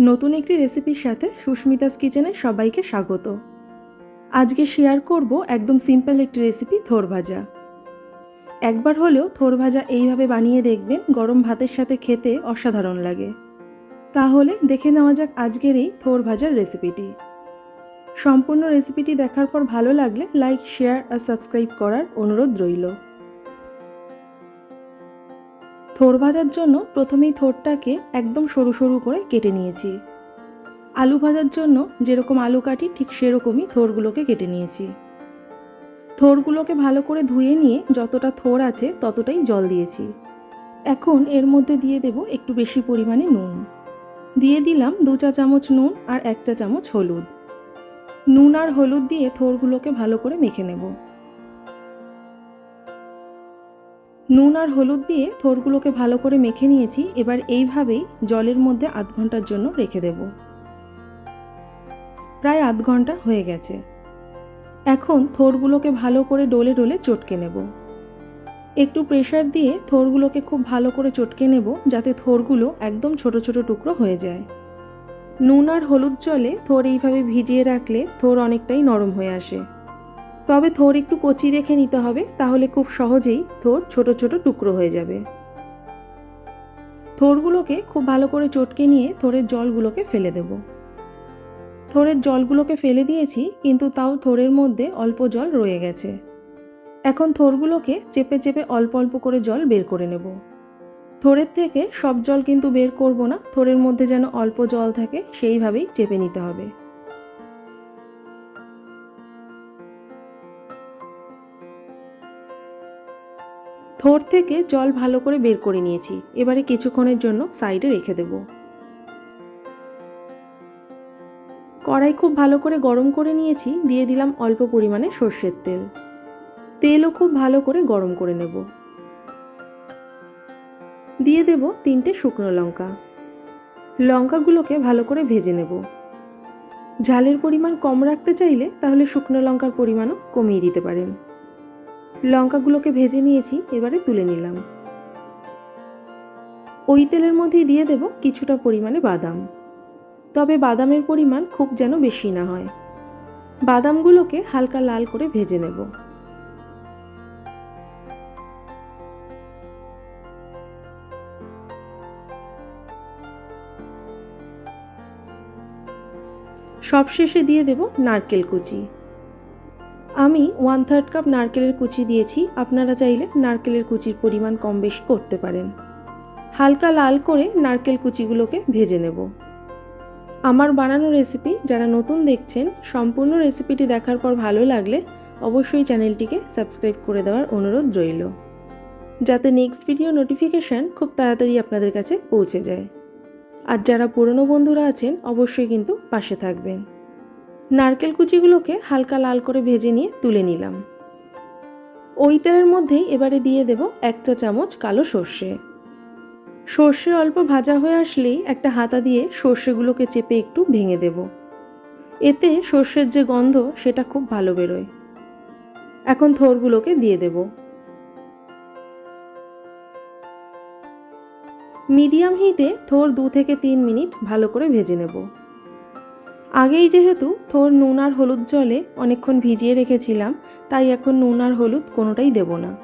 নতুন একটি রেসিপির সাথে সুস্মিতাস কিচেনে সবাইকে স্বাগত। আজকে শেয়ার করব একদম সিম্পল একটি রেসিপি থোর ভাজা। একবার হলেও থোর ভাজা এইভাবে বানিয়ে দেখবেন গরম ভাতের সাথে খেতে অসাধারণ লাগে। তাহলে দেখে নেওয়া যাক আজকের এই থোর ভাজার রেসিপিটি। সম্পূর্ণ রেসিপিটি দেখার পর ভালো লাগলে লাইক, শেয়ার আর সাবস্ক্রাইব করার অনুরোধ রইল। থোর ভাজার জন্য প্রথমেই থোরটাকে একদম সরু সরু করে কেটে নিয়েছি। আলু ভাজার জন্য যেরকম আলু কাটি ঠিক সেরকমই থোরগুলোকে কেটে নিয়েছি। থোরগুলোকে ভালো করে ধুয়ে নিয়ে যতটা থোর আছে ততটাই জল দিয়েছি। এখন এর মধ্যে দিয়ে দেব একটু বেশি পরিমাণে নুন। দিয়ে দিলাম দু চা চামচ নুন আর এক চা চামচ হলুদ। নুন আর হলুদ দিয়ে থোরগুলোকে ভালো করে মেখে নেব। নুন আর হলুদ দিয়ে থোরগুলোকে ভালো করে মেখে নিয়েছি, এবার এইভাবেই জলের মধ্যে আধ ঘণ্টার জন্য রেখে দেব। প্রায় আধ ঘণ্টা হয়ে গেছে। এখন থোরগুলোকে ভালো করে ডলে ডলে চটকে নেব। একটু প্রেশার দিয়ে থোরগুলোকে খুব ভালো করে চটকে নেব, যাতে থোরগুলো একদম ছোট ছোট টুকরো হয়ে যায়। নুন আর হলুদ জলে থোর এইভাবে ভিজিয়ে রাখলে থোর অনেকটাই নরম হয়ে আসে। তবে থোর একটু কচি রেখে নিতে হবে, তাহলে খুব সহজেই থোর ছোট ছোট টুকরো হয়ে যাবে। থোরগুলোকে খুব ভালো করে চটকে নিয়ে থোরের জলগুলোকে ফেলে দেব। থোরের জলগুলোকে ফেলে দিয়েছি, কিন্তু তাও থোরের মধ্যে অল্প জল রয়ে গেছে। এখন থোরগুলোকে চেপে চেপে অল্প অল্প করে জল বের করে নেব। থোরের থেকে সব জল কিন্তু বের করব না, থোরের মধ্যে যেন অল্প জল থাকে, সেইভাবেই চেপে নিতে হবে। থোর থেকে জল ভালো করে বের করে নিয়েছি। এবারে কিছুক্ষণের জন্য সাইডে রেখে দেব। কড়াই খুব ভালো করে গরম করে নিয়েছি, দিয়ে দিলাম অল্প পরিমাণে সর্ষের তেল। তেলও খুব ভালো করে গরম করে নেব। দিয়ে দেব তিনটে শুকনো লঙ্কা। লঙ্কাগুলোকে ভালো করে ভেজে নেব। ঝালের পরিমাণ কম রাখতে চাইলে তাহলে শুকনো লঙ্কার পরিমাণও কমিয়ে দিতে পারেন। লঙ্কাগুলোকে ভেজে নিয়েছি, এবারে তুলে নিলাম। ওই তেলের মধ্যেই দিয়ে দেব কিছুটা পরিমাণে বাদাম। তবে বাদামের পরিমাণ খুব যেন বেশি না হয়। বাদামগুলোকে হালকা লাল করে ভেজে নেব। সবশেষে দিয়ে দেব নারকেল কুচি। আমি ওয়ান থার্ড কাপ নারকেলের কুচি দিয়েছি, আপনারা চাইলে নারকেলের কুচির পরিমাণ কম বেশি করতে পারেন। হালকা লাল করে নারকেল কুচিগুলোকে ভেজে নেব। আমার বানানো রেসিপি যারা নতুন দেখছেন, সম্পূর্ণ রেসিপিটি দেখার পর ভালো লাগলে অবশ্যই চ্যানেলটিকে সাবস্ক্রাইব করে দেওয়ার অনুরোধ রইল। যাতে নেক্সট ভিডিও নোটিফিকেশান খুব তাড়াতাড়ি আপনাদের কাছে পৌঁছে যায়। আর যারা পুরনো বন্ধুরা আছেন, অবশ্যই কিন্তু পাশে থাকবেন। নারকেল কুচিগুলোকে হালকা লাল করে ভেজে নিয়ে তুলে নিলাম। ওই তেলের মধ্যেই এবারে দিয়ে দেব এক চা চামচ কালো সর্ষে। সর্ষে অল্প ভাজা হয়ে আসলেই একটা হাতা দিয়ে সর্ষেগুলোকে চেপে একটু ভেঙে দেব। এতে সর্ষের যে গন্ধ, সেটা খুব ভালো বেরোয়। এখন থোরগুলোকে দিয়ে দেব। মিডিয়াম হিটে থোর দু থেকে তিন মিনিট ভালো করে ভেজে নেব। আগেই যেহেতু থোর নুন আর হলুদ জলে অনেকক্ষণ ভিজিয়ে রেখেছিলাম, তাই এখন নুন আর হলুদ কোনোটাই দেব না।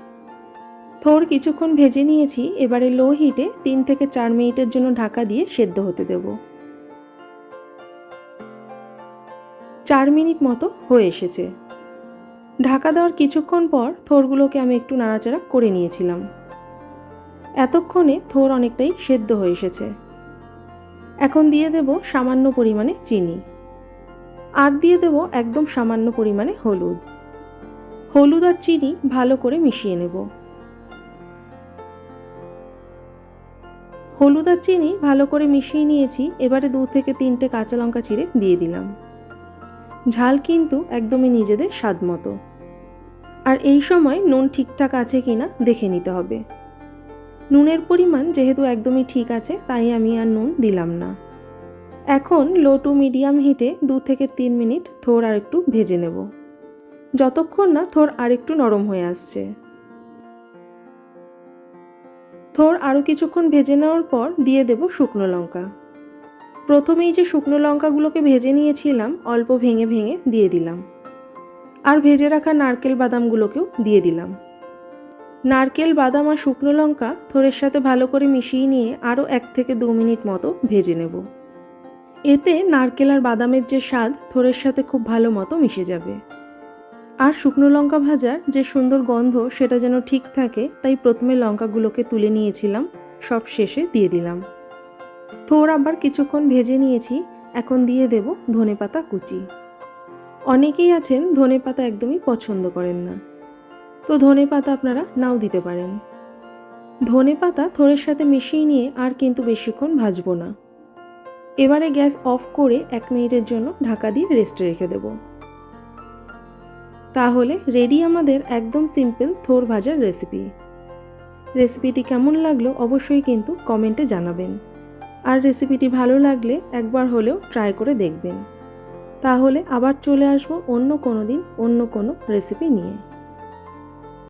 থোর কিছুক্ষণ ভেজে নিয়েছি, এবারে লো হিটে তিন থেকে চার মিনিটের জন্য ঢাকা দিয়ে সেদ্ধ হতে দেব। চার মিনিট মতো হয়ে এসেছে। ঢাকা দেওয়ার কিছুক্ষণ পর থোরগুলোকে আমি একটু নাড়াচাড়া করে নিয়েছিলাম। এতক্ষণে থোর অনেকটাই সেদ্ধ হয়ে এসেছে। এখন দিয়ে দেব সামান্য পরিমাণে চিনি। আর দিয়ে দেব একদম সামান্য পরিমাণে হলুদ। হলুদ আর চিনি ভালো করে মিশিয়ে নেব। হলুদ আর চিনি ভালো করে মিশিয়ে নিয়েছি, এবারে দু থেকে তিনটে কাঁচা লঙ্কা চিড়ে দিয়ে দিলাম। ঝাল কিন্তু একদমই নিজেদের স্বাদ মতো। আর এই সময় নুন ঠিকঠাক আছে কিনা দেখে নিতে হবে। নুনের পরিমাণ যেহেতু একদমই ঠিক আছে, তাই আমি আর নুন দিলাম না। এখন লো টু মিডিয়াম হিটে দু থেকে তিন মিনিট থোর আর একটু ভেজে নেব। যতক্ষণ না থোর আর একটু নরম হয়ে আসছে। থোর আরও কিছুক্ষণ ভেজে নেওয়ার পর দিয়ে দেব শুকনো লঙ্কা। প্রথমেই যে শুকনো লঙ্কাগুলোকে ভেজে নিয়েছিলাম, অল্প ভেঙে ভেঙে দিয়ে দিলাম। আর ভেজে রাখা নারকেল বাদামগুলোকেও দিয়ে দিলাম। নারকেল, বাদাম আর শুকনো লঙ্কা থোরের সাথে ভালো করে মিশিয়ে নিয়ে আরও এক থেকে দু মিনিট মতো ভেজে নেব। এতে নারকেল আর বাদামের যে স্বাদ থোড়ের সাথে খুব ভালো মতো মিশে যাবে। আর শুকনো লঙ্কা ভাজার যে সুন্দর গন্ধ, সেটা যেন ঠিক থাকে, তাই প্রথমে লঙ্কাগুলোকে তুলে নিয়েছিলাম, সব শেষে দিয়ে দিলাম। থোর আবার কিছুক্ষণ ভেজে নিয়েছি, এখন দিয়ে দেব ধনেপাতা কুচি। অনেকেই আছেন ধনেপাতা একদমই পছন্দ করেন না। তো ধনেপাতা আপনারা নাও দিতে পারেন। ধনেপাতা থোড়ের সাথে মিশিয়ে নিয়ে আর কিন্তু বেশিক্ষণ ভাজবো না। এবারে গ্যাস অফ করে এক মিনিটের জন্য ঢাকা দিয়ে রেস্টে রেখে দেব। তাহলে রেডি আমাদের একদম সিম্পল থোর ভাজার রেসিপি। রেসিপিটি কেমন লাগল অবশ্যই কিন্তু কমেন্টে জানাবেন। আর রেসিপিটি ভালো লাগলে একবার হলেও ট্রাই করে দেখবেন। তাহলে আবার চলে আসব অন্য কোনো দিন অন্য কোনো রেসিপি নিয়ে।